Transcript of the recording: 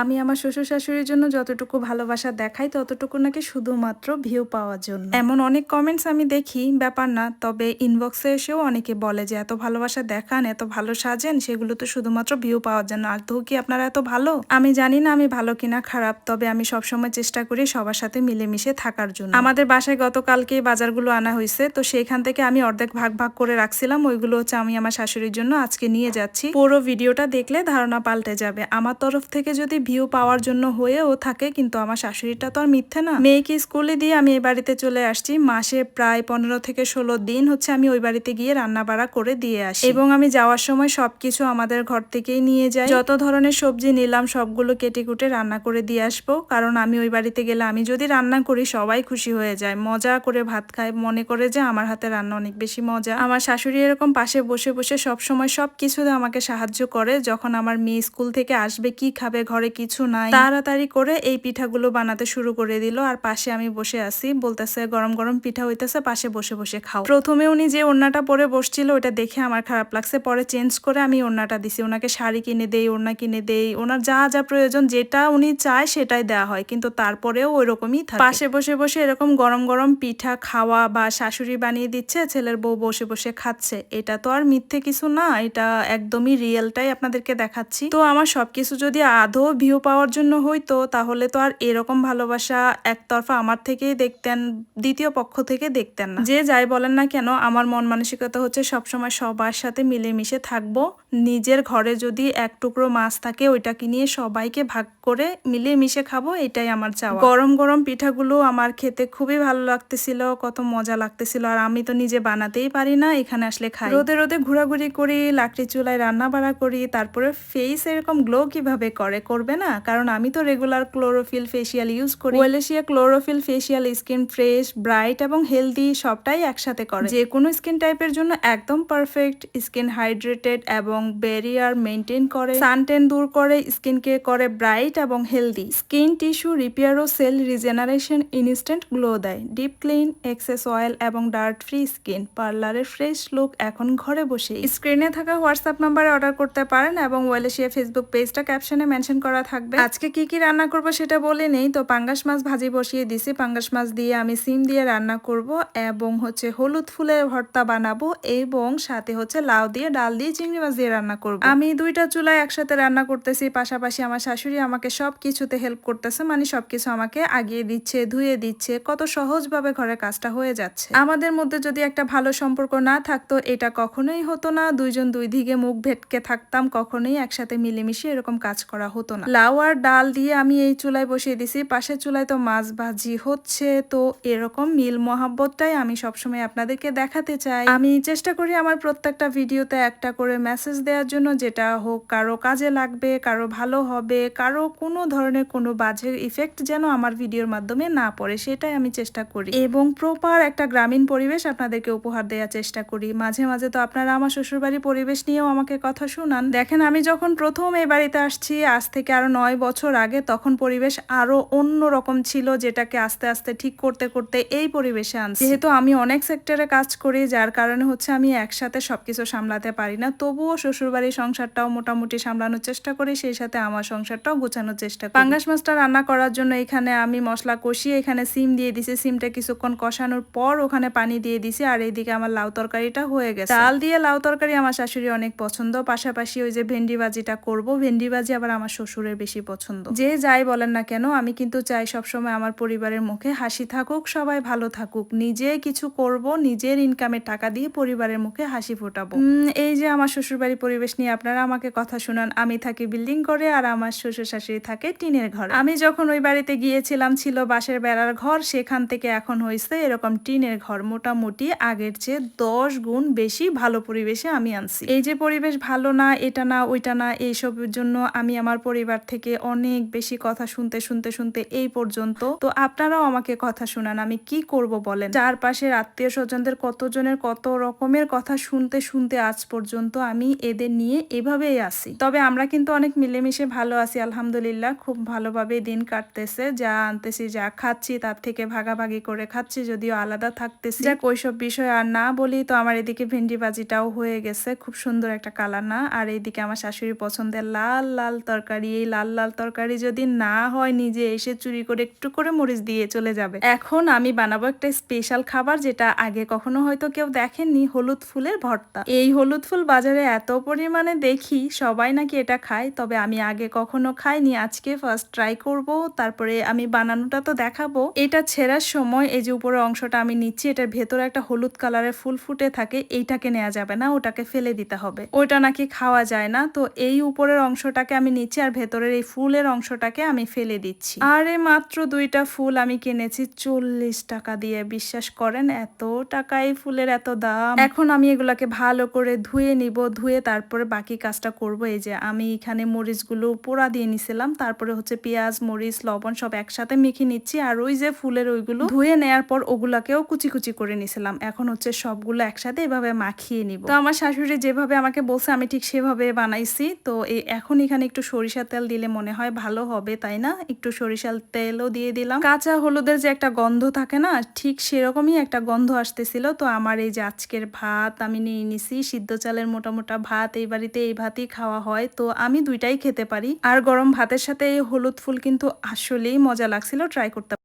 আমি আমার শ্বশুর শাশুড়ির জন্য যতটুকু ভালোবাসা দেখাই, ততটুকু নাকি শুধুমাত্র ভিউ পাওয়ার জন্য। এমন অনেক কমেন্টস আমি দেখি, ব্যাপার না, তবে ইনবক্সে এসেও অনেকে বলে যে, এত ভালোবাসা দেখান, এত ভালো সাজেন, সেগুলো তো শুধুমাত্র ভিউ পাওয়ার জন্য। আর তো কি আপনারা এত ভালো? আমি জানি না আমি ভালো কিনা খারাপ, তবে আমি সবসময় চেষ্টা করি সবার সাথে মিলেমিশে থাকার জন্য। আমাদের বাসায় গতকালকে বাজারগুলো আনা হয়েছে, তো সেইখান থেকে আমি অর্ধেক ভাগ ভাগ করে রাখছিলাম, ওইগুলো হচ্ছে আমি আমার শাশুড়ির জন্য আজকে নিয়ে যাচ্ছি। পুরো ভিডিওটা দেখলে ধারণা পাল্টে যাবে। আমার তরফ থেকে যদি ভিউ পাওয়ার জন্য হয়েও থাকে, কিন্তু আমার শাশুড়িটা তো আর মিথ্যে না। মেয়েকে স্কুলে দিয়ে আমি এই বাড়িতে চলে আসছি। মাসে প্রায় পনেরো থেকে ষোলো দিন হচ্ছে আমি ওই বাড়িতে গিয়ে রান্না বাড়া করে দিয়ে আসি। এবং আমি যাওয়ার সময় সবকিছু আমাদের ঘর থেকেই নিয়ে যাই। যত ধরনের সবজি নিলাম, সবগুলো কেটে কুটে রান্না করে দিয়ে আসব। কারণ আমি ওই বাড়িতে গেলে আমি যদি রান্না করি, সবাই খুশি হয়ে যায়। মজা করে ভাত খায়। মনে করে যে আমার হাতে রান্না অনেক বেশি মজা। আমার শাশুড়ি এরকম পাশে বসে বসে সব সময় সব কিছুতে আমাকে সাহায্য করে। যখন আমার মেয়ে স্কুল থেকে আসবে, কি খাবে, ঘরে কিছু নাই। তাড়াতাড়ি করে এই পিঠাগুলো বানাতে শুরু করে দিল আর পাশে আমি বসে আছি। বলতেছে, গরম গরম পিঠা হইতেছে, পাশে বসে বসে খাও। প্রথমে উনি যে ওড়নাটা পরে বসছিল ওটা দেখে আমার খারাপ লাগছে। পরে চেঞ্জ করে আমি ওড়নাটা দিছি। ওনাকে শাড়ি কিনে দেই, ওড়না কিনে দেই। ওনার যা যা প্রয়োজন, যেটা উনি চায় সেটাই দেওয়া হয়। কিন্তু তারপরেও ওই রকমই থাকে। পাশে বসে বসে এরকম গরম গরম পিঠা খাওয়া বা শাশুড়ি বানিয়ে দিচ্ছে, ছেলের বউ বসে বসে খাচ্ছে। এটা তো আর মিথ্যে কিছু না, এটা একদমই রিয়েলটাই আপনাদেরকে দেখাচ্ছি। তো আমার সবকিছু যদি আদৌ ভিউ পাওয়ার জন্য হইতো, তাহলে তো আর এরকম ভালোবাসা একতরফা আমার থেকেই দেখতেন, দ্বিতীয় পক্ষ থেকে দেখতেন না। যে যাই বলেন না কেন, আমার মন মানসিকতা হচ্ছে সবসময় সবার সাথে মিলেমিশে থাকব। নিজের ঘরে যদি এক টুকরো মাছ থাকে, ওইটাকে নিয়ে সবাইকে ভাগ করে মিলেমিশে খাব, এটাই আমার চাওয়া। গরম গরম পিঠাগুলো আমার খেতে খুবই ভালো লাগতেছিল, কত মজা লাগতেছিল, আর আমি তো নিজে বানাতেই পারি না, এখানে আসলে খাই। রোদে রোদে ঘোরাঘুরি করি, লাকড়ি চুলায় রান্না বাড়া করি, তারপরে ফেস এরকম গ্লো কীভাবে করে? করবে না? কারণ আমি তো রেগুলার ক্লোরোফিল ফেসিয়াল ইউজ করি। ওয়েলেশিয়া chlorophyll facial skin fresh bright এবং হেলদি সবটাই একসাথে করে। যে কোনো স্কিন টাইপের জন্য একদম পারফেক্ট স্কিন হাইড্রেটেড এবং ব্যারিয়ার মেনটেন করে। সানটেন দূর করে স্কিনকে করে ব্রাইট এবং হেলদি স্কিন টিস্যু রিপেয়ার ও সেল রিজেনারেশন ইনস্ট্যান্ট গ্লো দেয়। ডিপ ক্লিন এক্সেস অয়েল এবং ডার্ট ফ্রি স্কিন পার্লারের ফ্রেশ লুক এখন ঘরে বসে স্ক্রিনে থাকা হোয়াটসঅ্যাপ নাম্বারে অর্ডার করতে পারেন এবং ওয়েলেশিয়া ফেসবুক পেজটা ক্যাপশনে মেনশন করা থাকবে। আজকে কি কি রান্না করব সেটা বলে নেই, তো পাঙ্গাস মাছ ভাজি বসিয়ে দিছি। পাঙ্গাস মাছ দিয়ে আমি সিম দিয়ে রান্না করব এবং হচ্ছে হলুদ ফুলের ভর্তা বানাবো এবং সাথে হচ্ছে লাউ দিয়ে, ডাল দিয়ে, চিংড়ি মাছ দিয়ে রান্না করব। আমি দুইটা চুলায় একসাথে রান্না করতেছি, পাশাপাশি আমার শাশুড়ি আমাকে সব কিছুতে হেল্প করতেছে মানে সবকিছু আমাকে আগিয়ে দিচ্ছে, ধুয়ে দিচ্ছে, কত সহজভাবে ঘরে কাজটা হয়ে যাচ্ছে। আমাদের মধ্যে যদি একটা ভালো সম্পর্ক না থাকতো, এটা কখনোই হতো না। দুইজন দুই দিকে মুখ ভেটকে থাকতাম, কখনোই একসাথে মিলেমিশে এরকম কাজ করা হতো না। লাউ আর ডাল দিয়ে আমি এই চুলায় বসিয়ে দিছি। পাশের চুলায় তো মাছ ভাজি হচ্ছে, তো এরকম মিল মহাব্বতটাই আমি সবসময় আপনাদেরকে দেখাতে চাই। আমি চেষ্টা করি আমার প্রত্যেকটা ভিডিওতে একটা করে মেসেজ দেওয়ার জন্য, যেটা হোক কারও কাজে লাগবে, কারও ভালো হবে, কারও কোনো ধরনের কোনো বাজের ইফেক্ট যেন আমার ভিডিওর মাধ্যমে না পড়ে, সেটাই আমি চেষ্টা করি। এবং প্রপার একটা গ্রামীণ পরিবেশ আপনাদেরকে উপহার দেওয়ার চেষ্টা করি। মাঝে মাঝে তো আপনারা আমার শ্বশুরবাড়ির পরিবেশ নিয়েও আমাকে কথা শুনান। দেখেন, আমি যখন প্রথম এই বাড়িতে আসছি, আজ থেকে আরও নয় বছর আগে তখন পরিবেশ আরও অন্য রকম ছিল যেটাকে আস্তে আস্তে ঠিক করতে করতে এই পরিবেশে আনছি। যেহেতু আমি অনেক সেক্টরে কাজ করি, যার কারণে হচ্ছে আমি একসাথে সবকিছু সামলাতে পারি না। তবুও শ্বশুরবাড়ির সংসারটাও মোটামুটি সামলানোর চেষ্টা করি, সেই সাথে আমার সংসারটাও গোছানোর চেষ্টা করি। পাঙ্গাস মাছটা রান্না করার জন্য এখানে আমি মশলা কষিয়ে এখানে সিম দিয়ে দিছি। সিমটা কিছুক্ষণ কষানোর পর ওখানে পানি দিয়ে দিছি আর এইদিকে আমার লাউ তরকারিটা হয়ে গেছে। ডাল দিয়ে লাউ তরকারি আমার শাশুড়ি অনেক পছন্দ। পাশাপাশি ওই যে ভেন্ডি ভাজিটা করব। ভেন্ডি ভাজি আবার আমার শ্বশুরের বেশি পছন্দ। যে যাই বলেন না কেন, আমি কিন্তু চাই সবসময় আমার পরিবারের মুখে হাসি থাকুক, সবাই ভালো থাকুক। নিজে কিছু করব, নিজের ইনকামের টাকা দিয়ে পরিবারের মুখে হাসি ফোটাবো। এই যে আমার শ্বশুরবাড়ির পরিবেশ নিয়ে আপনারা আমাকে কথা শুনান, আমি থাকি বিল্ডিং করে আর আমার শ্বশুর শাশুড়ি থাকে টিনের ঘর। আমি যখন ওই বাড়িতে গিয়েছিলাম, ছিল বাঁশের বেড়ার ঘর, সেখান থেকে এখন হয়েছে এরকম টিনের ঘর। মোটামুটি আগের চেয়ে দশ গুণ বেশি ভালো পরিবেশে আমি আনছি। এই যে পরিবেশ ভালো না, এটা না, ওইটা না, এইসবের জন্য আমি আমার পরিবার থেকে অনেক বেশি কথা শুনতে শুনতে শুনতে এই পর্যন্ত। তো আপনারাও আমাকে কথা শুনান, আমি কি করব বলেন? চারপাশের আত্মীয় স্বজনদের কতজনের কত রকমের কথা শুনতে শুনতে আজ পর্যন্ত আমি এদের নিয়ে এভাবেই আসি তবে আমরা কিন্তু অনেক মিলেমিশে ভালো আছি, আলহামদুলিল্লাহ। খুব ভালোভাবে দিন কাটতেছে, যা আনতেছি, যা খাচ্ছি, তার থেকে ভাগাভাগি করে খাচ্ছি, যদিও আলাদা থাকতেছি। যাক, ওইসব বিষয় আর না বলি, তো আমার এদিকে ভেন্ডি ভাজিটাও হয়ে গেছে। খুব সুন্দর একটা কালার না? আর এইদিকে আমার শাশুড়ি পছন্দের লাল লাল তরকারি এই লাল লাল তরকারি যদি না হয়, নিজে এসে চুরি করে একটু করে মরিচ দিয়ে চলে যাবে। এখন আমি বানাবো একটা স্পেশাল খাবার যেটা আগে কখনো হয়তো কেউ দেখেননি, হলুদ ফুলের ভর্তা। এই হলুদ ফুল বাজারে এত পরিমাণে দেখি, সবাই নাকি এটা খায়, তবে আমি আগে কখনো খাইনি, আজকে ফার্স্ট ট্রাই করব, তারপরে আমি বানানোটা তো দেখাবো। এটা ছেঁড়ার সময় এই যে উপরের অংশটা আমি নিচ্ছি, এটার ভেতরে একটা হলুদ কালারের ফুল ফুটে থাকে, এইটাকে নেওয়া যাবে না, ওটাকে ফেলে দিতে হবে। ওইটা নাকি খাওয়া যায় না, তো এই উপরের অংশটাকে আমি নিচ্ছি আর ভেতরের এই ফুলের অংশটাকে আমি ফেলে দিচ্ছি। আরে মাত্র দুইটা ফুল আমি কিনেছি, চল্লিশ টাকা দিয়ে। বিশ্বাস করেন, এত টাকা এই ফুলের এত দাম। এখন আমি এগুলাকে ভালো করে ধুয়ে নিব, ধুয়ে তারপরে বাকি কাজটা করব। এই যে আমি এখানে মরিচগুলো পোড়া দিয়ে নিছিলাম, তারপরে হচ্ছে পেঁয়াজ, মরিচ, লবণ সব একসাথে মেখে নিচ্ছি। আর ওই যে ফুলের ওইগুলো ধুয়ে নেয়ার পর ওগুলাকেও কুচি কুচি করে নিছিলাম। এখন হচ্ছে সবগুলো একসাথে এভাবে মাখিয়ে নিব। তো আমার শাশুড়ি যেভাবে আমাকে বলছে, আমি ঠিক সেভাবে বানাইছি। তো এই এখন এখানে একটু সরিষা তেল দিলে মনে হয় ভালো হবে, তাই না? একটু সরিষার তেলও দিয়ে দিলাম। কাঁচা হলুদের যে একটা গন্ধ থাকে না, ঠিক সেরকমই একটা গন্ধ আসতেছিল। তো আমার এই যে আজকের ভাত আমি নিয়ে নিছি, সিদ্ধ চালের মোটা মোটা ভাত, এই বাড়িতে এই ভাতই খাওয়া হয়। তো আমি দুইটাই খেতে পারি। আর গরম ভাতের সাথে এই হলুদ ফুল কিন্তু আসলেই মজা লাগছিল ট্রাই করতে